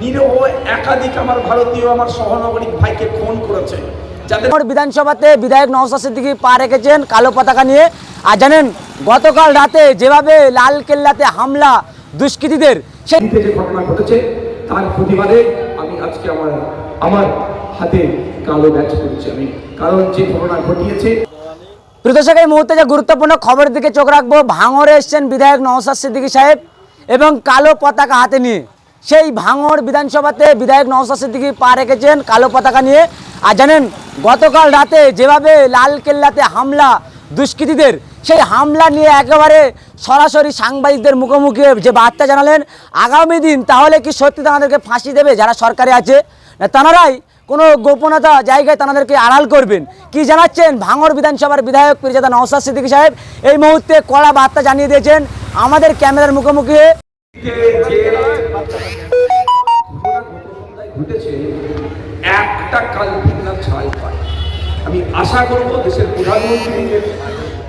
নিরহ একাধিক আমার ভারতীয় আমার সহনাগরিক ভাইকে খুন করেছে। যাদের বিধানসভাতে বিধায়ক নওশাদ সিদ্দিকী পা রেখেছেন কালো পতাকা নিয়ে। আর জানেন গতকাল রাতে যেভাবে লাল কেল্লাতে হামলা দুষ্কৃতীদের সেই যে ঘটনা ঘটেছে। তার প্রতিবাদে আমি আজকে আমার আমার হাতে কালো ব্যাচ করেছি আমি। কারণ যে ঘটনা ঘটিয়েছে প্রদর্শক এই মুহূর্তে যে গুরুত্বপূর্ণ খবরের দিকে চোখ রাখব ভাঙড়ে এসছেন বিধায়ক নওশাদ সিদ্দিকী সাহেব এবং কালো পতাকা হাতে নিয়ে। সেই ভাঙড় বিধানসভাতে বিধায়ক নওশাদ সিদ্দিকী পা রেখেছেন কালো পতাকা নিয়ে। আর জানেন, গতকাল রাতে যেভাবে লাল কেল্লাতে হামলা দুষ্কৃতীদের, সেই হামলা নিয়ে একেবারে সরাসরি সাংবাদিকদের মুখোমুখি যে বার্তা জানালেন, আগামী দিন তাহলে কি সত্যি তাদেরকে ফাঁসি দেবে যারা সরকারে আছে? না, তাঁরাই কোনো গোপনতা জায়গায় তাদেরকে আড়াল করবেন। কি জানাচ্ছেন ভাঙড় বিধানসভার বিধায়ক পীরজাদা নওসাদ সিদ্দিকী সাহেব? এই মুহূর্তে কড়া বার্তা জানিয়ে দিয়েছেন আমাদের ক্যামেরার মুখোমুখি ঘটেছে, একটা কাল্পনিক না ছাই পায়। আমি আশা করব দেশের প্রধানমন্ত্রী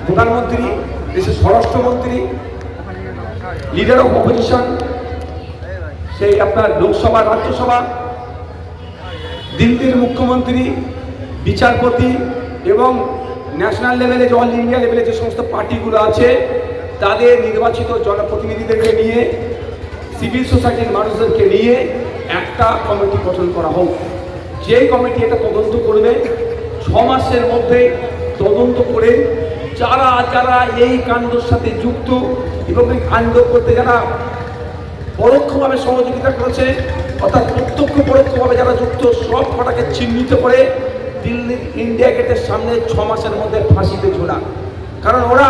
প্রধানমন্ত্রী, দেশের স্বরাষ্ট্রমন্ত্রী লিডার অফ অপোজিশন সেই আপনার লোকসভা, রাজ্যসভা, দিল্লির মুখ্যমন্ত্রী, বিচারপতি এবং ন্যাশনাল লেভেলে যে অল ইন্ডিয়া লেভেলে যে সমস্ত পার্টিগুলো আছে, তাদের নির্বাচিত জনপ্রতিনিধিদেরকে নিয়ে সিভিল সোসাইটির মানুষদেরকে নিয়ে একটা কমিটি গঠন করা হোক। যে কমিটি এটা তদন্ত করবে, ছ মাসের মধ্যে তদন্ত করে যারা যারা এই কাণ্ডর সাথে যুক্ত এবং এই কাণ্ড করতে যারা পরোক্ষভাবে সহযোগিতা করেছে, অর্থাৎ প্রত্যক্ষ পরোক্ষভাবে যারা যুক্ত, সব কটাকে চিহ্নিত করে দিল্লির ইন্ডিয়া গেটের সামনে ছ মাসের মধ্যে ফাঁসিতে ঝোলা। কারণ ওরা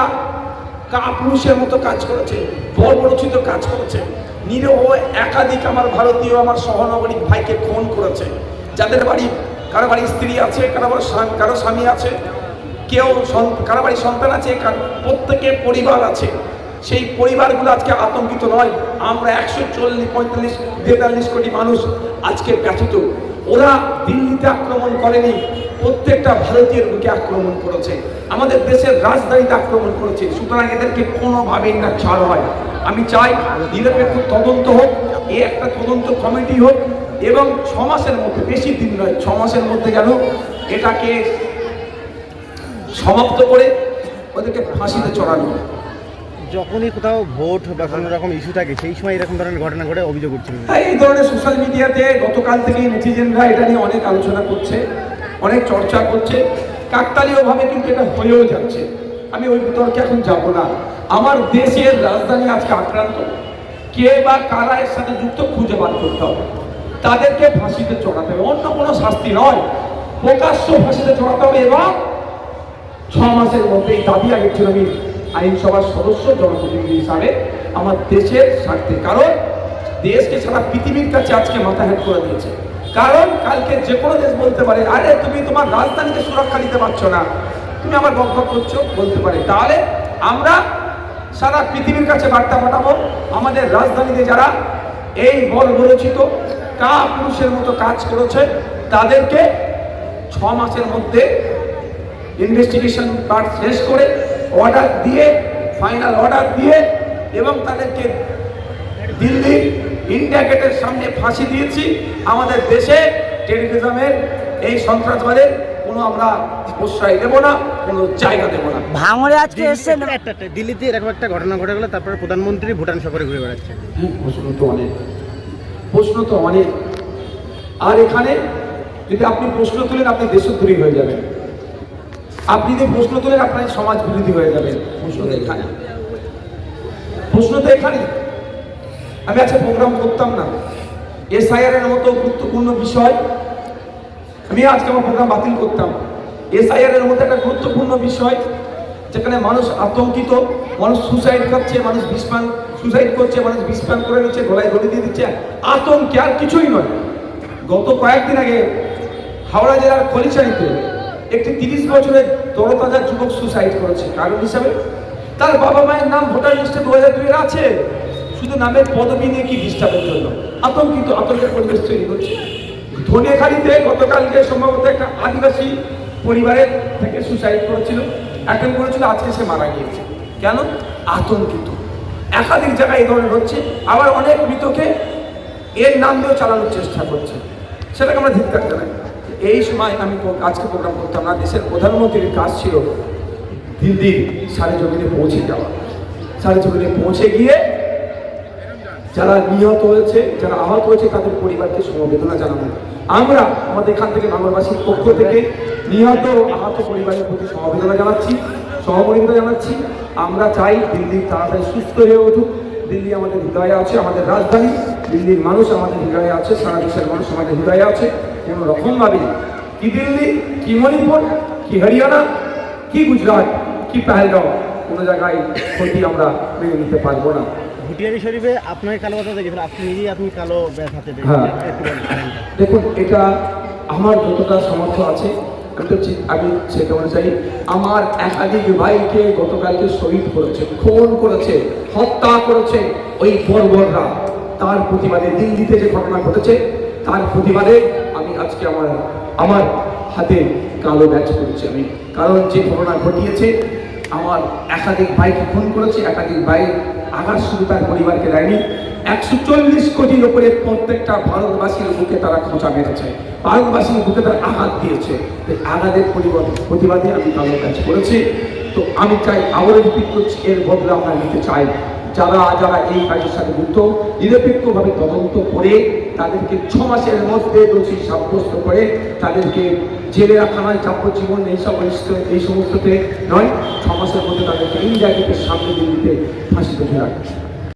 কাপুরুষের মতো কাজ করেছে বর্বরচিত কাজ করেছে। নিরহ, একাধিক আমার ভারতীয়, আমার সহনাগরিক ভাইকে খুন করেছে। যাদের বাড়ি, কারও বাড়ি স্ত্রী আছে, কারও কারও স্বামী আছে, কেউ কারও বাড়ি সন্তান আছে, কার- প্রত্যেকের পরিবার আছে। সেই পরিবারগুলো আজকে আতঙ্কিত নয়। আমরা একশো চল্লিশ, পঁয়তাল্লিশ তেতাল্লিশ কোটি মানুষ আজকে ব্যথিত। ওরা দিল্লিতে আক্রমণ করেনি। প্রত্যেকটা ভারতীয় বুকে আক্রমণ করেছে। আমাদের দেশের রাজধানীতে আক্রমণ করেছে। সুতরাং এদেরকে কোনোভাবেই না ছাড় হয়। আমি চাই নিরপেক্ষ তদন্ত হোক এ একটা তদন্ত কমিটি হোক এবং ছ মাসের মধ্যে বেশি দিন নয় ছ মাসের মধ্যে যেন এটাকে সমাপ্ত করে ওদেরকে ফাঁসিতে চড়ানো যখনই কোথাও ভোট বা কোনো রকম ইস্যু থাকে সেই সময় এরকম ধরনের ঘটনা ঘটে অভিযোগ উঠছিল তাই এই ধরনের সোশ্যাল মিডিয়াতে গতকাল থেকেই নেটিজেনরা এটা নিয়ে অনেক আলোচনা করছে। অনেক চর্চা করছে। কাকতালীয়ভাবে কিন্তু এটা হয়েও যাচ্ছে। আমি ওই বিতর্কে এখন যাব না। আমার দেশের রাজধানী আজকে আক্রান্ত। কে বা কারা এর সাথে যুক্ত খুঁজে বার করতে হবে। তাদেরকে ফাঁসিতে চড়াতে হবে। অন্য কোনো শাস্তি নয়। প্রকাশ্য ফাঁসিতে চড়াতে হবে এবং ছ মাসের মধ্যে এই দাবি আগে ছিল আমি আইনসভার সদস্য জনপ্রতিনিধি হিসাবে আমার দেশের স্বার্থে। কারণ দেশকে সারা পৃথিবীর কাছে আজকে মাথা হেট করে দিয়েছে। কারণ কালকে যে কোনো দেশ বলতে পারে, আরে তুমি তোমার রাজধানীকে সুরক্ষা দিতে পারছ না। তুমি আমার বকবক করছ, বলতে পারে। তাহলে আমরা সারা পৃথিবীর কাছে বার্তা পাঠাবো, আমাদের রাজধানীতে যারা এই বর্বরচিত কা পুরুষের মতো কাজ করেছে, তাদেরকে ছ মাসের মধ্যে ইনভেস্টিগেশন পার্ট শেষ করে অর্ডার দিয়ে ফাইনাল অর্ডার দিয়ে এবং তাদেরকে দিল্লি ইন্ডিয়া গেটের সামনে ফাঁসি দিয়েছি। আমাদের দেশে টেরিজমের এই সন্ত্রাসবাদের কোনো আমরা প্রশ্রয় দেবো না কোনো জায়গা দেবো না। ভাঙড়ে আজকে এসছেন দিল্লিতে একটা একটা- দিল্লিতে এরকম একটা ঘটনা ঘটে গেলো তারপরে প্রধানমন্ত্রী ভুটান সফরে ঘুরে বেড়াচ্ছে হ্যাঁ, প্রশ্ন তো অনেক। প্রশ্ন তো অনেক। আর এখানে যদি আপনি প্রশ্ন তুলেন আপনি দেশদ্রোহী হয়ে যাবেন। আপনি যদি প্রশ্ন তোলেন আপনার সমাজ বিরোধী হয়ে যাবেন প্রশ্ন তো এখানে। প্রশ্ন তো এখানে। আমি আজকে প্রোগ্রাম করতাম না। এসআইআর এর মতো গুরুত্বপূর্ণ বিষয় আমি আজকে আমার প্রোগ্রাম বাতিল করতাম। এসআইআর এর মধ্যে একটা গুরুত্বপূর্ণ বিষয় যেখানে মানুষ আতঙ্কিত, মানুষ সুসাইড করছে মানুষ বিস্পান সুসাইড করছে, মানুষ বিস্পান করে নিচ্ছে, গলায় গলি দিয়ে দিচ্ছে। আতঙ্কে আর কিছুই নয়। গত কয়েকদিন আগে হাওড়া জেলার খলিচারিতে একটি তিরিশ বছরের তরতাজা যুবক সুসাইড করেছে। কারণ হিসাবে তার বাবা মায়ের নাম ভোটার লিস্টে দু হাজার দুইয়ের আছে। শুধু নামের পদবি নিয়ে কি ডিস্টার্বের জন্য? আতঙ্কিত, আতঙ্কের পরিবেশ তৈরি করছে ধনিয়াখালীতে গতকালকে সম্ভবত একটা আদিবাসী পরিবারের থেকে সুসাইড করেছিল। অ্যাটেন্ড করেছিল, আজকে সে মারা গিয়েছে। কেন? আতঙ্কিত। একাধিক জায়গায় এই ধরনের হচ্ছে। আবার অনেক মৃতকে এর নাম দিয়েও চালানোর চেষ্টা করছে। সেটাকে আমরা ধিক্কার জানাই। এই সময় আমি আজকে প্রোগ্রাম করতাম না। দেশের প্রধানমন্ত্রীর কাজ ছিল দিন দিন সারে জমিনে পৌঁছে যাওয়া। সারে জমিনে পৌঁছে গিয়ে যারা নিহত হয়েছে, যারা আহত হয়েছে, তাদের পরিবারকে সমবেদনা জানাব। আমরা আমাদের এখান থেকে বাংলাবাসীর পক্ষ থেকে নিহত আহত পরিবারের প্রতি সমবেদনা জানাচ্ছি, সহমর্মিতা জানাচ্ছি। আমরা চাই দিল্লি তাড়াতাড়ি সুস্থ হয়ে উঠুক। দিল্লি আমাদের হৃদয়ে আছে, আমাদের রাজধানী। দিল্লির মানুষ আমাদের হৃদয়ে আছে, সারা দেশের মানুষ আমাদের হৃদয়ে আছে। কোনো রকমভাবে কি দিল্লি, কি মণিপুর, কি হরিয়ানা, কি গুজরাট, কি পেহেলগাঁও, কোনো জায়গায় ক্ষতি আমরা মেনে নিতে পারব না। ভুটিয়ারি শরীফে আপনাকে কালো পাতা দেখেছিল আপনি নিজেই আপনি কালো ব্যাগ হাতে হ্যাঁ। দেখুন এটা আমার যতটা সামর্থ্য আছে আমি তো আমি সেটা অনুযায়ী আমার একাধিক ভাইকে গতকালকে শহীদ করেছে খুন করেছে হত্যা করেছে ওই বর্বররা তার প্রতিবাদে দিল্লিতে যে ঘটনা ঘটেছে তার প্রতিবাদে আমি আজকে আমার আমার হাতে কালো ব্যাচ করেছি আমি। কারণ যে ঘটনা ঘটিয়েছে আমার একাধিক ভাইকে খুন করেছে একাধিক ভাই আঘাত শুধু তার পরিবারকে দেয়নি, একশো চল্লিশ কোটির ওপরে প্রত্যেকটা ভারতবাসীর বুকে তারা খোঁচা মেরেছে, ভারতবাসীর বুকে তারা আঘাত দিয়েছে। আঘাতের পরিবর্তন প্রতিবাদে আমি তাদের কাজ করেছি তো আমি চাই আমার রিপিট এর বদলে আমরা নিতে চাই। যারা যারা এই কাজের সাথে যুক্ত, নিরপেক্ষভাবে তদন্ত করে তাদেরকে ছ মাসের মধ্যে দোষী সাব্যস্ত করে তাদেরকে জেলে রাখানায় যাবজ্জীবন এইসব এই সমস্ততে নয়, ছ মাসের মধ্যে তাদেরকে ইন্ডিয়া গেটের সামনে দিল্লিতে ফাঁসিতে ফেরা